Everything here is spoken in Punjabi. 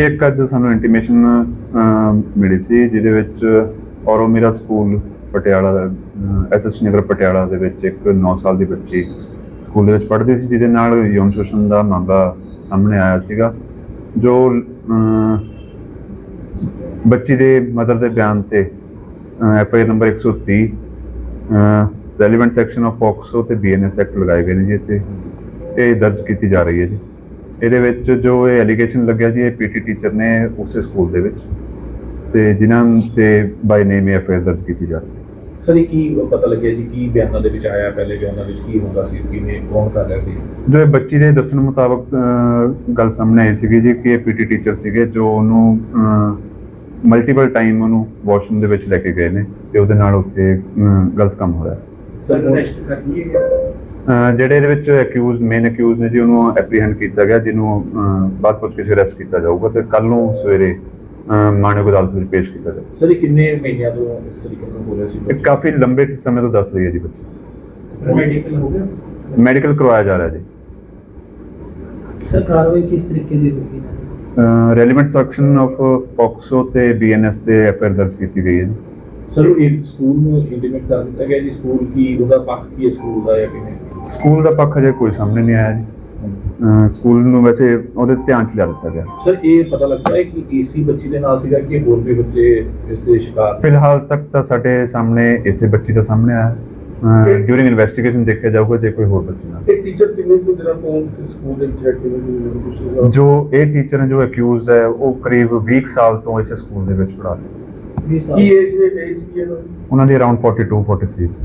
ਇੱਕ ਅੱਜ ਸਾਨੂੰ ਇੰਟੀਮੇਸ਼ਨ ਮਿਲੀ ਸੀ, ਜਿਹਦੇ ਵਿੱਚ ਔਰੋਮੀਰਾ ਸਕੂਲ ਪਟਿਆਲਾ ਐਸਐਸਟੀ ਨਗਰ ਪਟਿਆਲਾ ਦੇ ਵਿੱਚ ਇੱਕ 9 ਸਾਲ ਦੀ ਬੱਚੀ ਸਕੂਲ ਦੇ ਵਿੱਚ ਪੜ੍ਹਦੀ ਸੀ, ਜਿਹਦੇ ਨਾਲ ਯੌਨ ਸ਼ੋਸ਼ਣ ਦਾ ਮਾਮਲਾ ਸਾਹਮਣੇ ਆਇਆ ਸੀਗਾ, ਜੋ ਬੱਚੀ ਦੇ ਮਦਰ ਦੇ ਬਿਆਨ ਤੇ F I number 130 relevant section of POCSO ਤੇ ਬੀਐਨਐਸ ਐਕਟ ਲਗਾਏ ਗਏ ਨੇ ਜੀ ਇੱਥੇ, ਇਹ ਦਰਜ ਕੀਤੀ ਜਾ ਰਹੀ ਹੈ ਜੀ। ਇਹਦੇ ਵਿੱਚ ਜੋ ਇਹ ਐਲੀਗੇਸ਼ਨ ਲੱਗਿਆ ਜੀ ਇਹ ਪੀਟੀ ਟੀਚਰ ਨੇ ਉਸੇ ਸਕੂਲ ਦੇ ਵਿੱਚ ਤੇ ਜਿਨ੍ਹਾਂ ਤੇ ਬਾਈ ਨੇਮ ਐਫ ਆਈ ਦਰਜ ਕੀਤੀ ਜਾ ਰਹੀ ਹੈ। ਸਰ ਇਹ ਕੀ ਪਤਾ ਲੱਗਿਆ ਜੀ ਕੀ ਬਿਆਨਾਂ ਦੇ ਵਿੱਚ ਆਇਆ ਪਹਿਲੇ ਬਿਆਨਾਂ ਵਿੱਚ ਕੀ ਹੁੰਦਾ ਸੀ ਕਿਵੇਂ ਕੌਣ ਕਰ ਰਿਹਾ ਸੀ? ਜੋ ਇਹ ਬੱਚੀ ਦੇ ਦੱਸਣ ਮੁਤਾਬਕ ਗੱਲ ਸਾਹਮਣੇ ਆਈ ਸੀਗੀ ਜੀ ਕਿ ਇਹ ਪੀਟੀ ਟੀਚਰ ਸੀਗੇ ਜੋ ਉਹਨੂੰ ਮਲਟੀਪਲ ਟਾਈਮ ਉਹਨੂੰ ਵਾਸ਼ਰੂਮ ਦੇ ਵਿੱਚ ਲੈ ਕੇ ਗਏ ਨੇ ਤੇ ਉਹਦੇ ਨਾਲ ਉੱਥੇ ਗਲਤ ਕੰਮ ਹੋਇਆ ਸਰ ਅਰੈਸਟ ਕਰ ਲਈਏ ਜਿਹੜੇ ਇਹਦੇ ਵਿੱਚ ਅਕਿਊਜ਼ ਮੇਨ ਅਕਿਊਜ਼ ਨੇ ਜੀ ਉਹਨੂੰ ਐਪਰੀਹੈਂਡ ਕੀਤਾ ਗਿਆ ਜਿਹਨੂੰ ਬਾਅਦ ਪੁੱਛ ਕੇ ਅਰੈਸਟ ਕੀਤਾ ਜਾਊਗਾ ਤੇ ਕੱਲ ਨੂੰ ਸਵੇਰੇ ਮਾਨਯੋਗ ਅਦਾਲਤ ਵਿੱਚ ਪੇਸ਼ ਕੀਤਾ ਜਾਊਗਾ। ਸਰ ਇਹ ਕਿੰਨੇ ਮਹੀਨਿਆਂ ਤੋਂ ਇਸ ਤਰੀਕੇ ਨਾਲ ਹੋ ਰਿਹਾ ਸੀ? ਇਹ ਕਾਫੀ ਲੰਬੇ ਸਮੇਂ ਤੋਂ ਦੱਸ ਰਹੀ ਹੈ ਜੀ ਬੱਚੀ। ਸਰ ਮੈਡੀਕਲ ਹੋ ਗਿਆ? ਮੈਡੀਕਲ ਕਰਵਾਇਆ ਜਾ ਰਿਹਾ ਜੀ। ਸਰ ਕਾਰਵਾਈ ਕਿਸ ਤਰੀਕੇ ਦੀ ਹੋਗੀ ਰੈਲੇਵੈਂਟ ਸੈਕਸ਼ਨ ਆਫ ਪੋਕਸੋ ਤੇ ਬੀਐਨਐਸ ਦੇ ਐਫਆਈਆਰ ਦਰਜ ਕੀਤੀ ਗਈ ਹੈ ਸਰ ਇਹ ਸਕੂਲ ਨੂੰ ਇੰਟੀਮੇਟ ਕਰ ਦਿੱਤਾ ਗਿਆ ਜੀ? ਸਕੂਲ ਕੀ ਉਹਦਾ ਪੱਖ ਕੀ ਹੈ ਸਕੂਲ ਦਾ ਜਾਂ ਕਿਵੇਂ? ਸਕੂਲ ਦਾ ਪੱਖ ਅਜੇ ਕੋਈ ਸਾਹਮਣੇ ਨਹੀਂ ਆਇਆ ਜੀ। ਅਹ ਸਕੂਲ ਨੂੰ ਵੈਸੇ ਉਹਦੇ ਧਿਆਨ ਚ ਲਿਆ ਦਿੱਤਾ ਗਿਆ। ਸਰ ਇਹ ਪਤਾ ਲੱਗਦਾ ਹੈ ਕਿ ਏਸੀ ਬੱਚੀ ਦੇ ਨਾਲ ਸੀਗਾ ਕਿ ਹੋਰ ਵੀ ਬੱਚੇ ਇਸ ਦੇ ਸ਼ਿਕਾਰ ਫਿਲਹਾਲ ਤੱਕ ਤਾਂ ਸਾਡੇ ਸਾਹਮਣੇ ਇਸੇ ਬੱਚੀ ਦਾ ਸਾਹਮਣੇ ਆਇਆ। ਡਿਊਰਿੰਗ ਇਨਵੈਸਟੀਗੇਸ਼ਨ ਦੇਖਿਆ ਜਾਊਗਾ ਜੇ ਕੋਈ ਹੋਰ ਬੱਚੀ ਨਾਲ। ਇੱਕ ਟੀਚਰ ਕਿਵੇਂ ਤੋਂ ਜਿਹੜਾ ਫੋਨ ਸਕੂਲ ਦੇ ਵਿੱਚ ਐਕਟਿਵਿਟੀ ਕੁਝ ਜੋ ਇਹ ਟੀਚਰ ਨੇ ਜੋ ਅਕਿਊਜ਼ਡ ਹੈ ਉਹ ਕਰੀਬ 20 ਸਾਲ ਤੋਂ ਇਸੇ ਸਕੂਲ ਦੇ ਵਿੱਚ ਪੜ੍ਹਾ ਰਹੇ। ਕੀ ਏਜ ਏਜ ਕੀ ਹੈ ਉਹਨਾਂ ਦੀ? ਅਰਾਊਂਡ 42 43 ਸੀ।